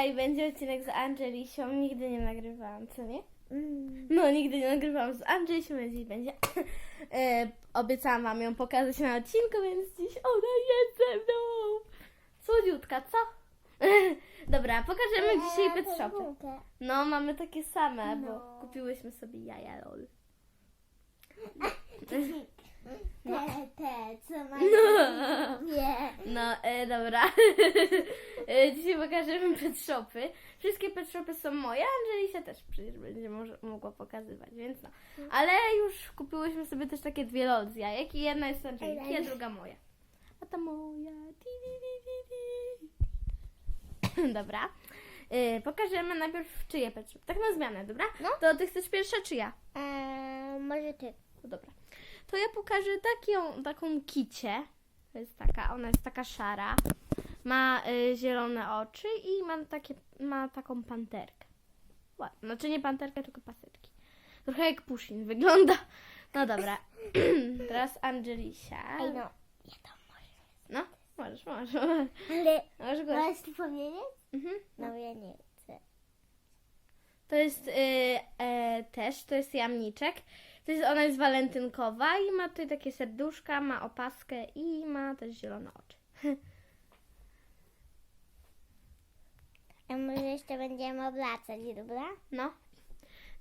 Dzisiaj będzie odcinek z Angelisią. Nigdy nie nagrywałam, co nie? Mm. No, nigdy nie nagrywałam z Angelisią, więc dziś będzie. e, obiecałam wam ją pokazać na odcinku, więc dziś ona jest ze mną. Słodziutka, co? Dobra, pokażemy dzisiaj pet shopy. No, mamy takie same, bo No. kupiłyśmy sobie jaja lol. Te, te, co ma No. Nie. No, e, dobra. e, dzisiaj pokażemy pet shopy. Wszystkie pet shopy są moje, Angelisia też przecież będzie może, mogła pokazywać, więc no. Ale już kupiłyśmy sobie też takie dwie lol z jajek i jedna jest Angeliki, a druga moja. A ta moja. Ti, ti, ti, ti, ti. Dobra. E, pokażemy najpierw czyje pet shop. Tak na zmianę, dobra? No. To ty chcesz pierwsza czy ja? Eee, może ty. No dobra. To ja pokażę taką, taką kicię. To jest taka, ona jest taka szara. Ma y, zielone oczy i ma, takie, ma taką panterkę. Ładnie. Znaczy nie panterkę, tylko paseczki. Trochę jak Pushin wygląda. No dobra. Teraz Angelisia. Ej, no. Ja to może. No, możesz, możesz. Ale Możesz go. możesz tu powiedzieć? Mhm. No ja nie chcę. To jest y, e, też, to jest jamniczek. To jest, ona jest walentynkowa i ma tutaj takie serduszka, ma opaskę i ma też zielone oczy. A może jeszcze będziemy obracać, dobra? No.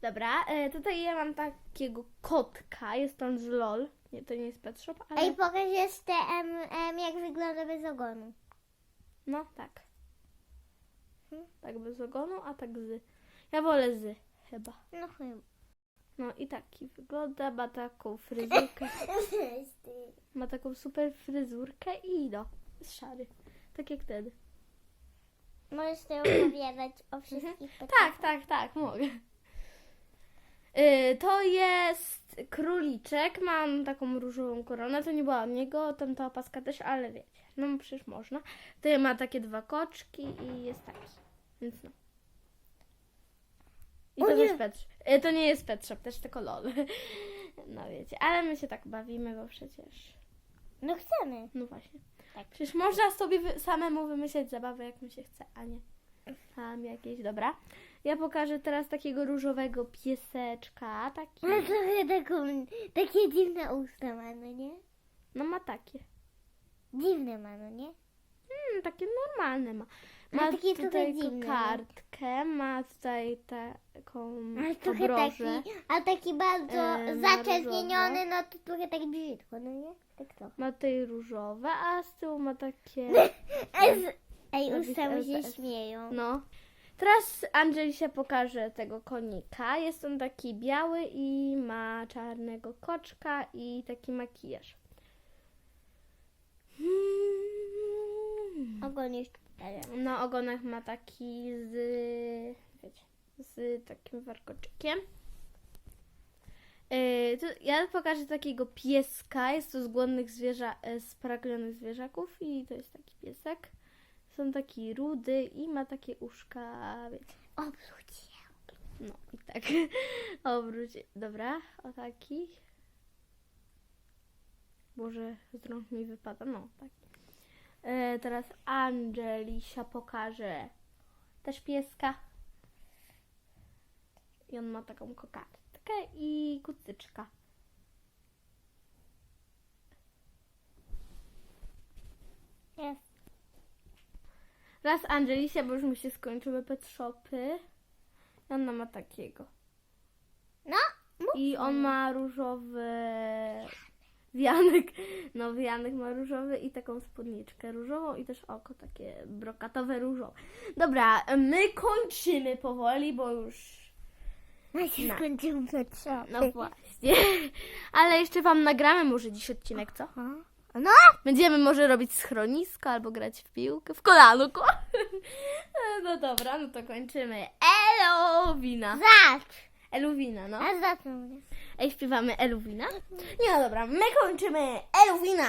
Dobra, e, tutaj ja mam takiego kotka, jest on z LOL. Nie, to nie jest Pet Shop, ale... Ej, pokaż jeszcze, em, em, jak wygląda bez ogonu. No, tak. Tak bez ogonu, a tak z. Ja wolę z, chyba. No chyba. No i taki wygląda, ma taką fryzurkę. Ma taką super fryzurkę i no, jest szary. Tak jak ten. Możesz ty opowiadać o wszystkich Tak, tak, tak, mogę. Y, To jest króliczek, mam taką różową koronę, to nie była od niego, tam ta opaska też, ale wiecie, no przecież można. Tutaj ma takie dwa koczki i jest taki, więc no. I O to nie! też pet, y, to nie jest pet shop, też tylko lol. No wiecie, ale my się tak bawimy, bo przecież, No chcemy. no właśnie. Tak. Przecież można sobie wy, samemu wymyśleć zabawę, jak mi się chce, a nie tam jakieś, dobra. Ja pokażę teraz takiego różowego pieseczka, taki, Ma trochę taką, takie dziwne usta ma, no nie? no ma takie, Dziwne ma, no nie? hmm, takie normalne ma. Ma Ma takie trochę tutaj dziwne, no. kartkę, ma tutaj taką Ale trochę obrożę, taki, a taki bardzo E, no to trochę tak brzydko, no nie? Tak trochę. ma tutaj różowe, a z tyłu ma takie, Ej, usta mi się śmieją. no. Teraz Angelisia pokaże tego konika. Jest on taki biały i ma czarnego koczka i taki makijaż. Hmm. Ogon. Na ogonach ma taki z, wiecie, z takim warkoczykiem. Yy, tu ja pokażę takiego pieska. Jest to z głodnych zwierza, e, spragnionych zwierzaków i to jest taki piesek. Są taki rudy i ma takie uszka, wiecie. Obróć się. No i tak. Obróć. Dobra, o taki. Boże, z rąk mi wypada. No, tak. E, teraz Angelisia pokaże też pieska. I on ma taką kokardkę i kucyczka. Jest. Raz Angelisia, bo już mi się skończyły pet shopy. I ona ma takiego. No, mów. I on ma różowy wianek. No, wianek ma różowy i taką spódniczkę różową i też oko takie brokatowe różowe. Dobra, my kończymy powoli, bo już. No się No. skończył. No właśnie. Ale jeszcze wam nagramy może dziś odcinek, co? No, Będziemy może robić schronisko albo grać w piłkę, w kolanko. No dobra, no to kończymy. Eluwina. zacz. Eluwina, no. A zacznę. Ej, śpiewamy Eluwina? Nie, no dobra, my kończymy Eluwina.